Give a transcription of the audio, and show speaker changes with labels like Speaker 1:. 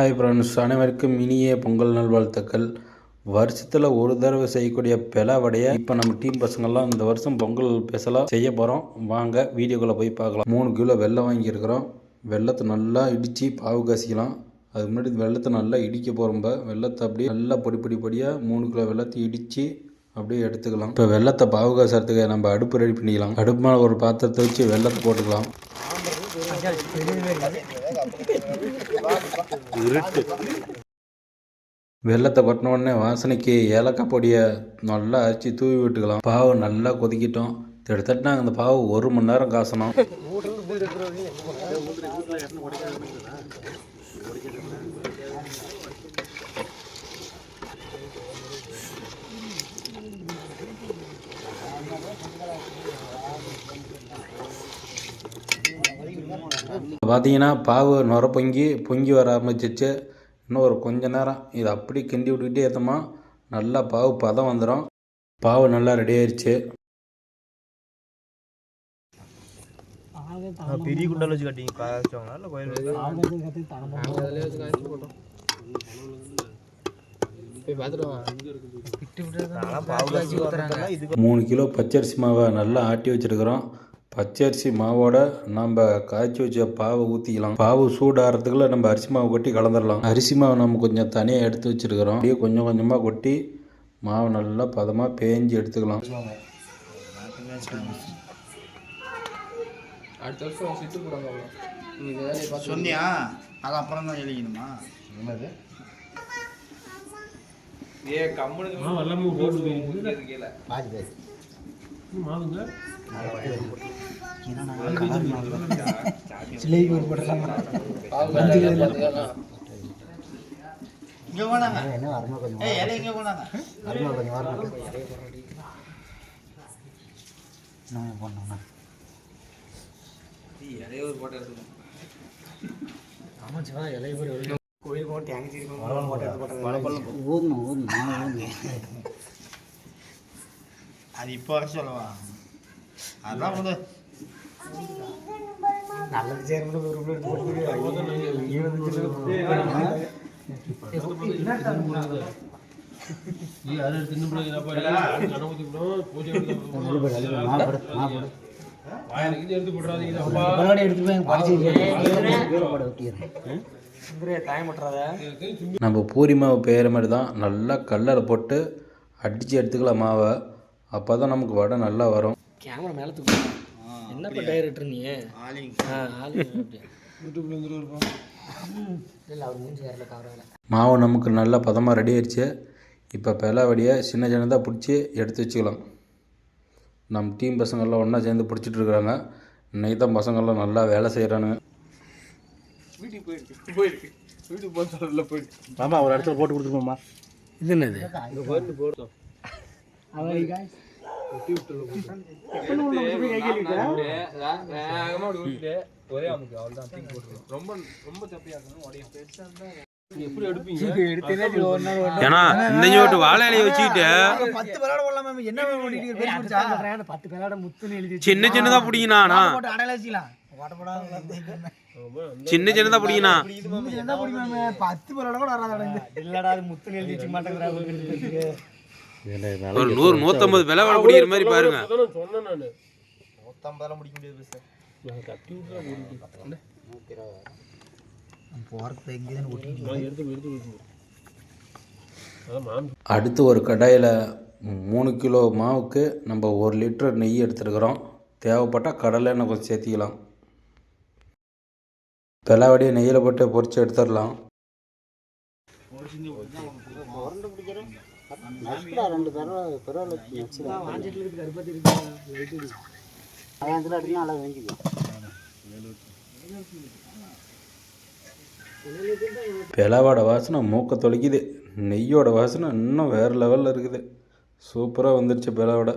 Speaker 1: Hi friends அனைவருக்கும் இனிய பொங்கல் நல்வாழ்த்துக்கள். வருஷத்தில் ஒரு தடவை செய்யக்கூடிய பில வடையை இப்போ நம்ம டீம் பசங்கள்லாம் இந்த வருஷம் பொங்கல் ஸ்பெஷலாக செய்ய போகிறோம் வாங்க வீடியோக்குள்ளே போய் பார்க்கலாம். மூணு கிலோ வெள்ளம் வாங்கியிருக்கிறோம். வெள்ளத்தை நல்லா இடித்து பாவு காசிக்கலாம். அதுக்கு முன்னாடி வெள்ளத்தை நல்லா இடிக்க போகிறோம்ப வெள்ளத்தை அப்படியே நல்லா பொடி பொடி பொடியாக மூணு கிலோ வெள்ளத்தை இடித்து அப்படியே எடுத்துக்கலாம். இப்போ வெள்ளத்தை பாவு காசுறதுக்கு நம்ம அடுப்பு ரெடி பண்ணிக்கலாம். அடுப்பு மேலே ஒரு பாத்திரத்தை வச்சு வெள்ளத்தை போட்டுக்கலாம். வெள்ளத்தை கொட்டின உடனே வாசனைக்கு ஏலக்காய் பொடியை நல்லா அரைச்சி தூவி விட்டுக்கலாம். பாவை நல்லா கொதிக்கிட்டோம். கிட்டத்தட்ட நாங்கள் அந்த பாவை ஒரு மணி நேரம் காசணும். பார்த்தீங்கன்னா பாவு நுர பொங்கி பொங்கி வர ஆரம்பிச்சிச்சு. இன்னும் ஒரு கொஞ்ச நேரம். இதை அப்படி கிண்டி விட்டுக்கிட்டே ஏற்றோமா நல்லா பாவு பதம் வந்துடும் பாவு நல்லா ரெடி ஆயிடுச்சு
Speaker 2: பெரிய குண்டால வச்சு கட்டிங்க காய்ச்சவங்களா இல்லை கோயில் இது
Speaker 1: மூணு கிலோ பச்சரிசி மாவை நல்லா ஆட்டி வச்சிருக்கிறோம். பச்சரிசி மாவோட நம்ம காய்ச்சி வச்ச பாவை ஊற்றிக்கலாம் பாவு சூடாகிறதுக்குள்ள நம்ம அரிசி மாவு கொட்டி கலந்துடலாம் அரிசி மாவு நம்ம கொஞ்சம் தனியாக எடுத்து வச்சிருக்கிறோம் அப்படியே கொஞ்சம் கொஞ்சமாக கொட்டி மாவு நல்லா பதமாக பேஞ்சு எடுத்துக்கலாம்
Speaker 3: அடுத்த வருஷம் சிட்டு பார்த்து
Speaker 4: சொன்னியா அது அப்புறம் தான் எழுதிக்கணுமா
Speaker 3: ஏ
Speaker 4: இங்கே போனாங்க. ஏய் இலை இங்கே போனாங்க. அது இப்போ வர சொல்லவா? அதான் வந்து
Speaker 1: நம்ம பூரி மாவு பெய்கிற மாதிரி தான் நல்லா கல்லில் போட்டு அடித்து எடுத்துக்கலாம் மாவை அப்போ தான் நமக்கு வடை நல்லா வரும்
Speaker 5: கேமரா மேலே தூக்கு. என்னப்பா டைரக்டர் நீ?
Speaker 1: மாவு நமக்கு நல்லா பதமாக ரெடி ஆயிடுச்சு இப்போ பில வடியை சின்ன சின்னதாக பிடிச்சி எடுத்து வச்சுக்கலாம். நம்ம டீம் பசங்கள்லாம் ஒன்றா சேர்ந்து பிடிச்சிட்டு இருக்கிறாங்க. இன்னைக்கு தான் பசங்கள்லாம் நல்லா வேலை செய்கிறானுங்க
Speaker 2: மாமா ஒரு இடத்துல போட்டு கொடுத்துருப்போம்மா
Speaker 5: இது என்னது?
Speaker 3: ஒரே அமுக்கு. அவ்வளோதான் தூக்கி போட்டுருவோம் ரொம்ப ரொம்ப சப்பையா இருக்கணும் உடையும். பெருசா இருந்தா எப்படி எடுப்பீங்க?
Speaker 1: ஏன்னா இந்த விட்டு வாழை இலையை வச்சுக்கிட்டு
Speaker 4: பத்து விளையாட போடலாம் என்ன பண்ணிட்டு
Speaker 5: பத்து பேரோட முத்துன்னு எழுதி
Speaker 1: சின்ன
Speaker 4: வச்சுக்கலாம். ஓட்டப்படாத
Speaker 1: சின்ன
Speaker 4: என்ன பிடிக்குமே பத்து விளையாட கூட வராது
Speaker 5: இல்லடா முத்துன்னு எழுதி வச்சுக்க மாட்டேங்கிறா
Speaker 1: ஒரு நூறு நூற்றம்பது விலை வடை பிடிக்கிற மாதிரி பாருங்க.
Speaker 4: நூற்றம்பதெல்லாம் முடிக்க முடியாது சார் போகிறது எங்கேயும் ஒட்டி
Speaker 1: அடுத்து ஒரு கடாயில் மூணு கிலோ மாவுக்கு நம்ம ஒரு லிட்டர் நெய் எடுத்துருக்குறோம். தேவைப்பட்டால் கடலை எண்ணெய் கொஞ்சம் சேர்த்திக்கலாம். பிலாவடியை நெய்யில் போட்டு பொரிச்சு எடுத்துடலாம். பிலாவோட வாசனை மூக்க தொலைக்குது நெய்யோட வாசனை இன்னும் வேறு லெவலில் இருக்குது. சூப்பராக வந்துருச்சு பிலாவோட